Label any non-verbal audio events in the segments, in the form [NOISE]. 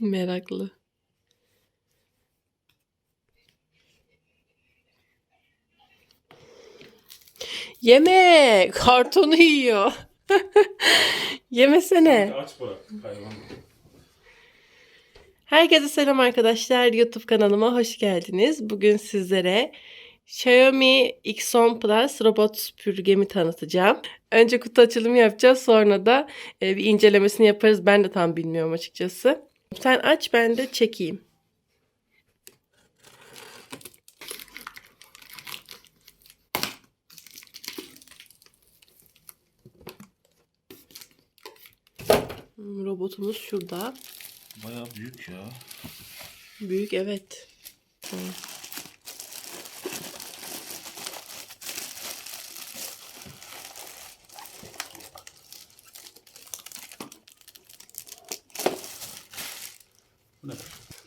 Meraklı. Yeme! Kartonu yiyor. [LAUGHS] Yemesene. Aç bırak hayvan. Herkese selam arkadaşlar. YouTube kanalıma hoş geldiniz. Bugün sizlere Xiaomi X10 Plus robot süpürgemi tanıtacağım. Önce kutu açılımı yapacağız. Sonra da e, bir incelemesini yaparız. Ben de tam bilmiyorum açıkçası. Sen aç ben de çekeyim. Hmm, Robotumuz şurada. Baya büyük ya. Büyük evet. Hı.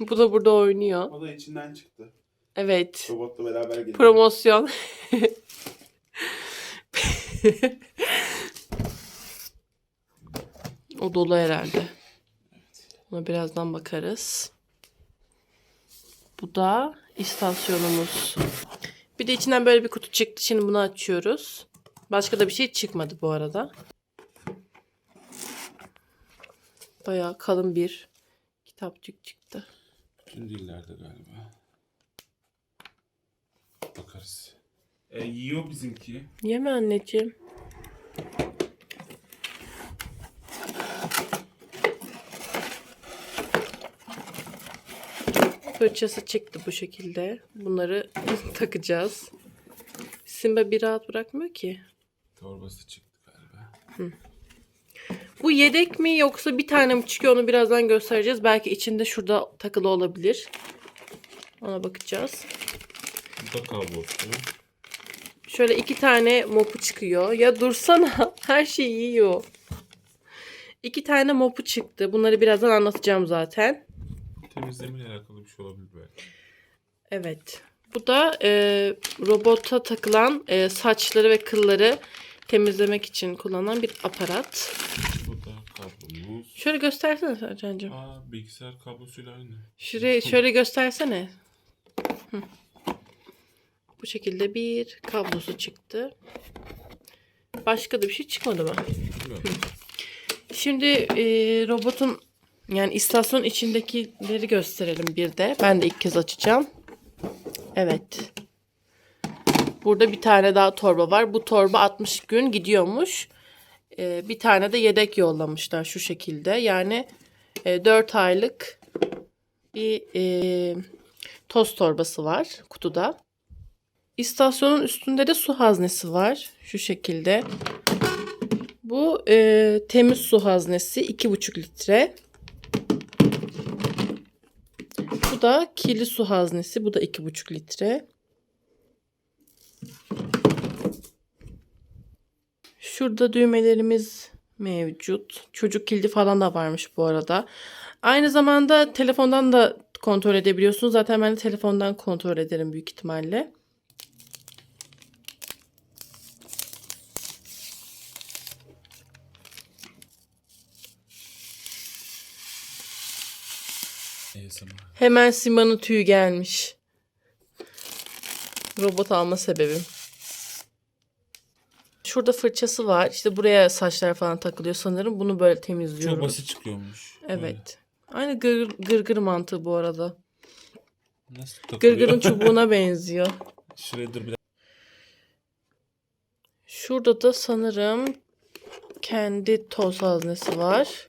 Bu da burada oynuyor. O da içinden çıktı. Evet. Robotla beraber geliyor. Promosyon. [LAUGHS] o dolu herhalde. Ona birazdan bakarız. Bu da istasyonumuz. Bir de içinden böyle bir kutu çıktı. Şimdi bunu açıyoruz. Başka da bir şey çıkmadı bu arada. Bayağı kalın bir kitapçık çıktı. Bütün dillerde galiba. Bakarız. E, yiyor bizimki. Yeme anneciğim. Fırçası çıktı bu şekilde. Bunları [LAUGHS] takacağız. Simba bir rahat bırakmıyor ki. Torbası çıktı galiba. Bu yedek mi yoksa bir tane mi çıkıyor onu birazdan göstereceğiz. Belki içinde şurada takılı olabilir. Ona bakacağız. Bu da kablosu. Şöyle iki tane mopu çıkıyor. Ya dursana. [LAUGHS] Her şeyi yiyor. İki tane mopu çıktı. Bunları birazdan anlatacağım zaten. Temizlemeyle alakalı bir şey olabilir belki. Evet. Bu da e, robota takılan e, saçları ve kılları temizlemek için kullanılan bir aparat. Bu da kablomuz. Şöyle göstersene Sercan'cığım. Aa bilgisayar kablosuyla aynı. Şuraya [LAUGHS] şöyle göstersene. Hı. Bu şekilde bir kablosu çıktı. Başka da bir şey çıkmadı mı? Bilmiyorum. Şimdi e, robotun yani istasyon içindekileri gösterelim bir de. Ben de ilk kez açacağım. Evet. Burada bir tane daha torba var. Bu torba 60 gün gidiyormuş. E, bir tane de yedek yollamışlar şu şekilde. Yani e, 4 aylık bir e, toz torbası var kutuda. İstasyonun üstünde de su haznesi var. Şu şekilde. Bu e, temiz su haznesi 2,5 litre. Bu da kirli su haznesi. Bu da 2,5 litre. Şurada düğmelerimiz mevcut. Çocuk kilidi falan da varmış bu arada. Aynı zamanda telefondan da kontrol edebiliyorsunuz. Zaten ben de telefondan kontrol ederim büyük ihtimalle. Hemen Sima'nın tüyü gelmiş. Robot alma sebebim. Şurada fırçası var. İşte buraya saçlar falan takılıyor sanırım. Bunu böyle temizliyorum. Çok basit çıkıyormuş. Evet. Aynı gır, gırgır mantığı bu arada. Böyle. Nasıl takılıyor? Gırgırın [LAUGHS] çubuğuna benziyor. Şuraya dur bir dakika. Şurada da sanırım kendi toz haznesi var.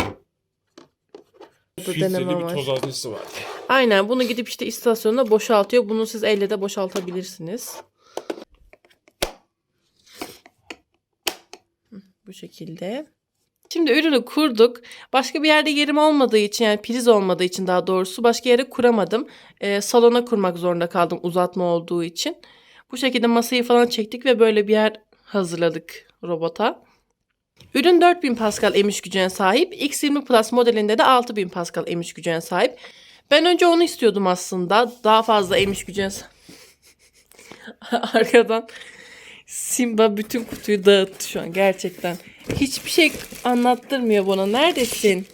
Burada Filtreli deneme bir var. toz haznesi var. Aynen bunu gidip işte istasyonda boşaltıyor. Bunu siz elle de boşaltabilirsiniz. Bu şekilde. Şimdi ürünü kurduk. Başka bir yerde yerim olmadığı için yani priz olmadığı için daha doğrusu başka yere kuramadım. Ee, salona kurmak zorunda kaldım uzatma olduğu için. Bu şekilde masayı falan çektik ve böyle bir yer hazırladık robota. Ürün 4000 Pascal emiş gücüne sahip. X20 Plus modelinde de 6000 Pascal emiş gücüne sahip. Ben önce onu istiyordum aslında. Daha fazla emiş gücüne [LAUGHS] Arkadan Simba bütün kutuyu dağıttı şu an gerçekten. Hiçbir şey anlattırmıyor bana. Neredesin?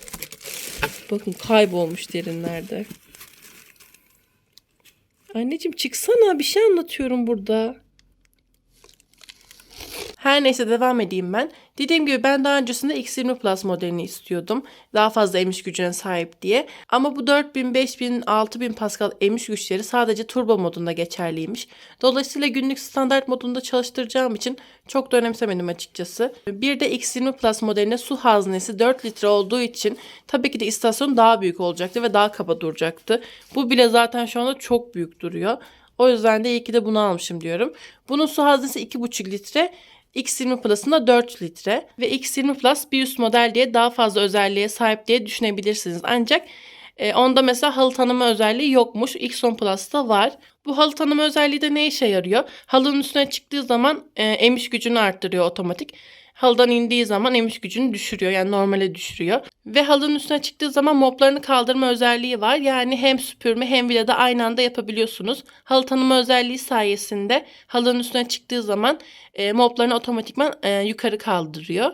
Bakın kaybolmuş derinlerde. Anneciğim çıksana bir şey anlatıyorum burada. Her neyse devam edeyim ben. Dediğim gibi ben daha öncesinde X20 Plus modelini istiyordum. Daha fazla emiş gücüne sahip diye. Ama bu 4000, 5000, 6000 Pascal emiş güçleri sadece turbo modunda geçerliymiş. Dolayısıyla günlük standart modunda çalıştıracağım için çok da önemsemedim açıkçası. Bir de X20 Plus modeline su haznesi 4 litre olduğu için tabii ki de istasyon daha büyük olacaktı ve daha kaba duracaktı. Bu bile zaten şu anda çok büyük duruyor. O yüzden de iyi ki de bunu almışım diyorum. Bunun su haznesi 2,5 litre. X20 Plus'ın da 4 litre ve X20 Plus bir üst model diye daha fazla özelliğe sahip diye düşünebilirsiniz. Ancak e, onda mesela halı tanıma özelliği yokmuş. X10 Plus'ta var. Bu halı tanıma özelliği de ne işe yarıyor? Halının üstüne çıktığı zaman e, emiş gücünü arttırıyor otomatik. Halıdan indiği zaman emiş gücünü düşürüyor. Yani normale düşürüyor. Ve halının üstüne çıktığı zaman moplarını kaldırma özelliği var. Yani hem süpürme hem vilada aynı anda yapabiliyorsunuz. Halı tanıma özelliği sayesinde halının üstüne çıktığı zaman e, moplarını otomatikman e, yukarı kaldırıyor.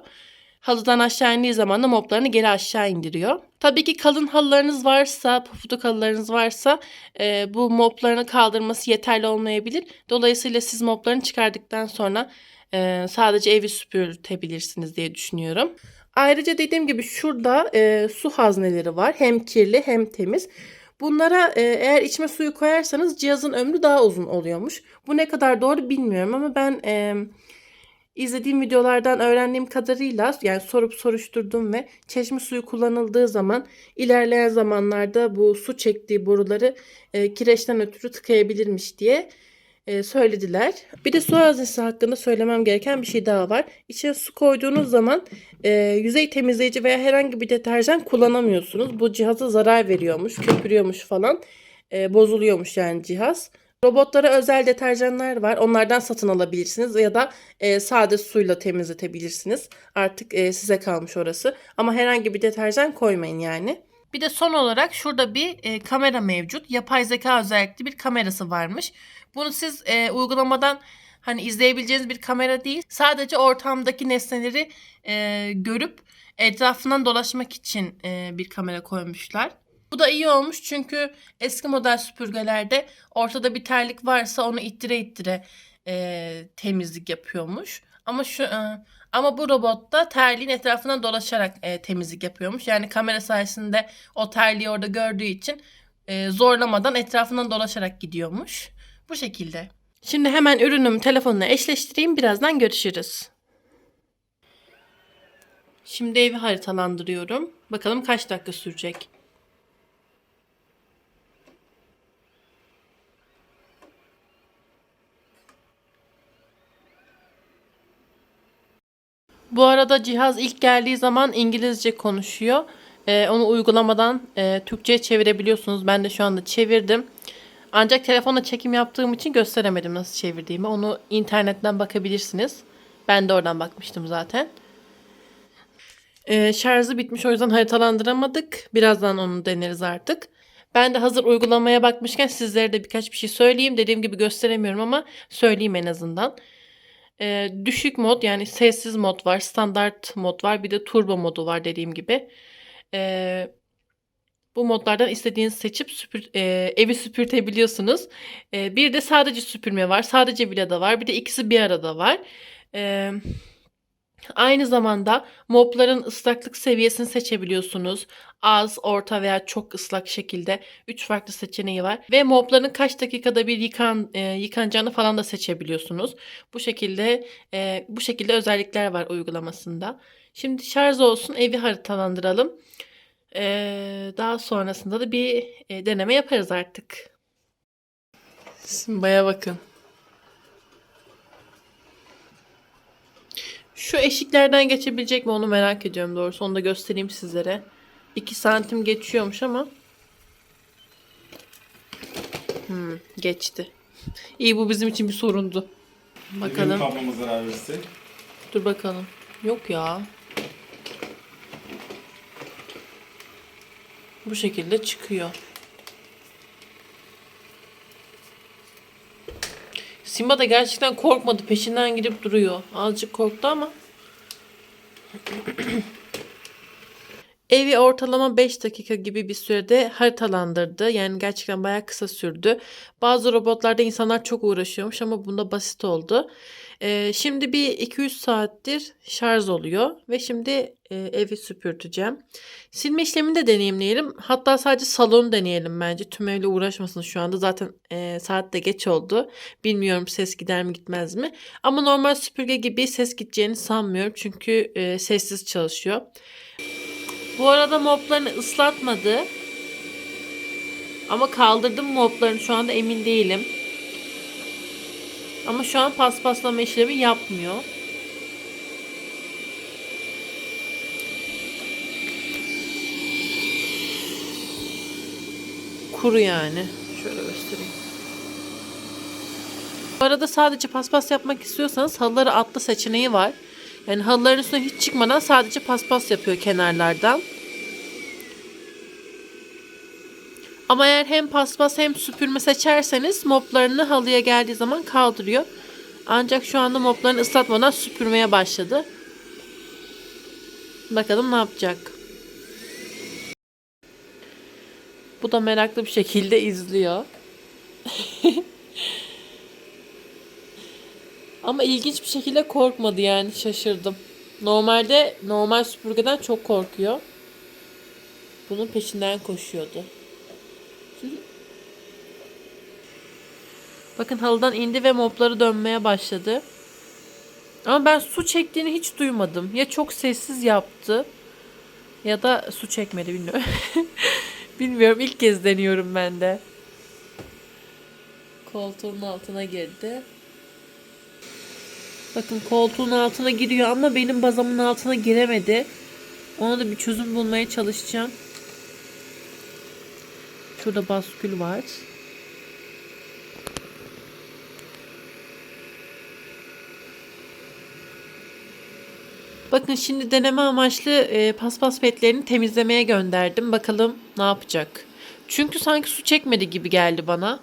Halıdan aşağı indiği zaman da moplarını geri aşağı indiriyor. Tabii ki kalın halılarınız varsa, pufuduk halılarınız varsa e, bu moplarını kaldırması yeterli olmayabilir. Dolayısıyla siz moplarını çıkardıktan sonra e, sadece evi süpürtebilirsiniz diye düşünüyorum. Ayrıca dediğim gibi şurada e, su hazneleri var. Hem kirli hem temiz. Bunlara e, eğer içme suyu koyarsanız cihazın ömrü daha uzun oluyormuş. Bu ne kadar doğru bilmiyorum ama ben e, izlediğim videolardan öğrendiğim kadarıyla yani sorup soruşturdum ve çeşme suyu kullanıldığı zaman ilerleyen zamanlarda bu su çektiği boruları e, kireçten ötürü tıkayabilirmiş diye e, söylediler. Bir de su haznesi hakkında söylemem gereken bir şey daha var. İçine su koyduğunuz zaman e, yüzey temizleyici veya herhangi bir deterjan kullanamıyorsunuz. Bu cihaza zarar veriyormuş, köpürüyormuş falan. E, bozuluyormuş yani cihaz. Robotlara özel deterjanlar var. Onlardan satın alabilirsiniz ya da e, sade suyla temizletebilirsiniz. Artık e, size kalmış orası. Ama herhangi bir deterjan koymayın yani. Bir de son olarak şurada bir e, kamera mevcut. Yapay zeka özellikli bir kamerası varmış. Bunu siz e, uygulamadan hani izleyebileceğiniz bir kamera değil. Sadece ortamdaki nesneleri e, görüp etrafından dolaşmak için e, bir kamera koymuşlar. Bu da iyi olmuş çünkü eski model süpürgelerde ortada bir terlik varsa onu ittire ittire e, temizlik yapıyormuş. Ama şu e, ama bu robotta terliğin etrafından dolaşarak e, temizlik yapıyormuş. Yani kamera sayesinde o terliği orada gördüğü için e, zorlamadan etrafından dolaşarak gidiyormuş. Bu şekilde. Şimdi hemen ürünümü telefonla eşleştireyim. Birazdan görüşürüz. Şimdi evi haritalandırıyorum. Bakalım kaç dakika sürecek. Bu arada cihaz ilk geldiği zaman İngilizce konuşuyor. Ee, onu uygulamadan e, Türkçe'ye çevirebiliyorsunuz. Ben de şu anda çevirdim. Ancak telefonla çekim yaptığım için gösteremedim nasıl çevirdiğimi. Onu internetten bakabilirsiniz. Ben de oradan bakmıştım zaten. Ee, şarjı bitmiş o yüzden haritalandıramadık. Birazdan onu deneriz artık. Ben de hazır uygulamaya bakmışken sizlere de birkaç bir şey söyleyeyim. Dediğim gibi gösteremiyorum ama söyleyeyim en azından. Ee, düşük mod yani sessiz mod var, standart mod var, bir de turbo modu var dediğim gibi. Ee, bu modlardan istediğiniz seçip süpür, e, evi süpürtebiliyorsunuz. E, bir de sadece süpürme var, sadece vilada var, bir de ikisi bir arada var. E, aynı zamanda mopların ıslaklık seviyesini seçebiliyorsunuz. Az, orta veya çok ıslak şekilde 3 farklı seçeneği var. Ve mopların kaç dakikada bir yıkan, e, yıkanacağını falan da seçebiliyorsunuz. Bu şekilde e, bu şekilde özellikler var uygulamasında. Şimdi şarj olsun evi haritalandıralım. Ee, daha sonrasında da bir e, deneme yaparız artık. Simba'ya bakın. Şu eşiklerden geçebilecek mi onu merak ediyorum doğrusu. Onu da göstereyim sizlere. 2 santim geçiyormuş ama. Hmm, geçti. İyi bu bizim için bir sorundu. Bakalım. Kabloma zarar verirse. Dur bakalım. Yok ya. Bu şekilde çıkıyor. Simba da gerçekten korkmadı. Peşinden gidip duruyor. Azıcık korktu ama. Evi ortalama 5 dakika gibi bir sürede haritalandırdı. Yani gerçekten bayağı kısa sürdü. Bazı robotlarda insanlar çok uğraşıyormuş ama bunda basit oldu. Ee, şimdi bir 2-3 saattir şarj oluyor ve şimdi e, evi süpürteceğim. Silme işlemini de deneyimleyelim. Hatta sadece salonu deneyelim bence. Tüm evle uğraşmasın şu anda. Zaten e, saat de geç oldu. Bilmiyorum ses gider mi gitmez mi. Ama normal süpürge gibi ses gideceğini sanmıyorum. Çünkü e, sessiz çalışıyor. Bu arada moplarını ıslatmadı. Ama kaldırdım moplarını şu anda emin değilim. Ama şu an paspaslama işlemi yapmıyor. Kuru yani. Şöyle göstereyim. Bu arada sadece paspas yapmak istiyorsanız halıları atlı seçeneği var. Yani halıların üstüne hiç çıkmadan sadece paspas yapıyor kenarlardan. Ama eğer hem paspas hem süpürme seçerseniz moplarını halıya geldiği zaman kaldırıyor. Ancak şu anda moplarını ıslatmadan süpürmeye başladı. Bakalım ne yapacak. Bu da meraklı bir şekilde izliyor. [LAUGHS] Ama ilginç bir şekilde korkmadı yani şaşırdım. Normalde normal süpürgeden çok korkuyor. Bunun peşinden koşuyordu. Bakın halıdan indi ve mopları dönmeye başladı. Ama ben su çektiğini hiç duymadım. Ya çok sessiz yaptı ya da su çekmedi bilmiyorum. [LAUGHS] bilmiyorum ilk kez deniyorum ben de. Koltuğun altına girdi. Bakın koltuğun altına giriyor ama benim bazamın altına giremedi. Ona da bir çözüm bulmaya çalışacağım. Şurada baskül var. Bakın şimdi deneme amaçlı e, paspas petlerini temizlemeye gönderdim. Bakalım ne yapacak. Çünkü sanki su çekmedi gibi geldi bana.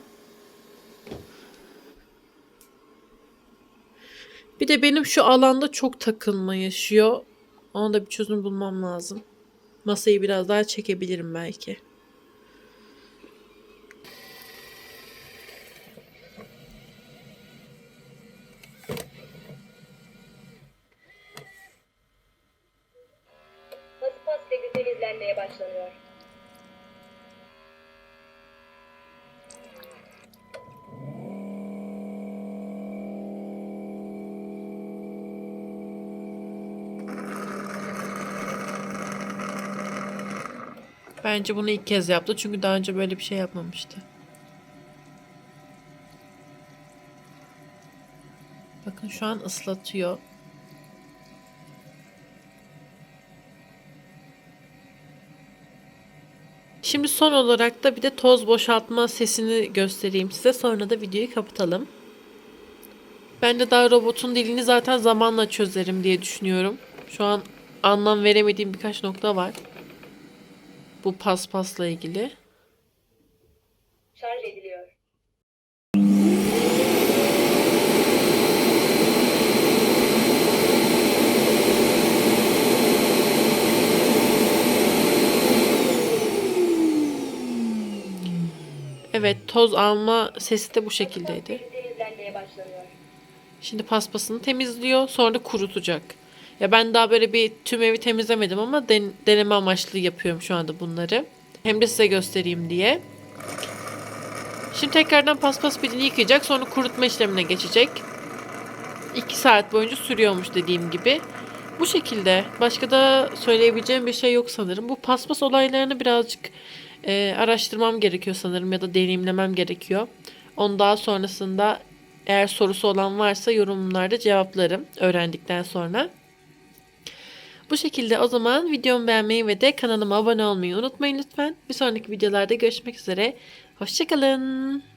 Bir de benim şu alanda çok takılma yaşıyor. Ona da bir çözüm bulmam lazım. Masayı biraz daha çekebilirim belki. Paspas seti temizlenmeye başlanıyor. Bence bunu ilk kez yaptı. Çünkü daha önce böyle bir şey yapmamıştı. Bakın şu an ıslatıyor. Şimdi son olarak da bir de toz boşaltma sesini göstereyim size. Sonra da videoyu kapatalım. Ben de daha robotun dilini zaten zamanla çözerim diye düşünüyorum. Şu an anlam veremediğim birkaç nokta var. Bu paspasla ilgili. Şarj ediliyor. Evet toz alma sesi de bu şekildeydi. Şimdi paspasını temizliyor sonra da kurutacak. Ya ben daha böyle bir tüm evi temizlemedim ama den- deneme amaçlı yapıyorum şu anda bunları. Hem de size göstereyim diye. Şimdi tekrardan paspas pilini yıkayacak sonra kurutma işlemine geçecek. 2 saat boyunca sürüyormuş dediğim gibi. Bu şekilde. Başka da söyleyebileceğim bir şey yok sanırım. Bu paspas olaylarını birazcık e, araştırmam gerekiyor sanırım ya da deneyimlemem gerekiyor. Onu daha sonrasında eğer sorusu olan varsa yorumlarda cevaplarım öğrendikten sonra. Bu şekilde o zaman videomu beğenmeyi ve de kanalıma abone olmayı unutmayın lütfen. Bir sonraki videolarda görüşmek üzere. Hoşçakalın.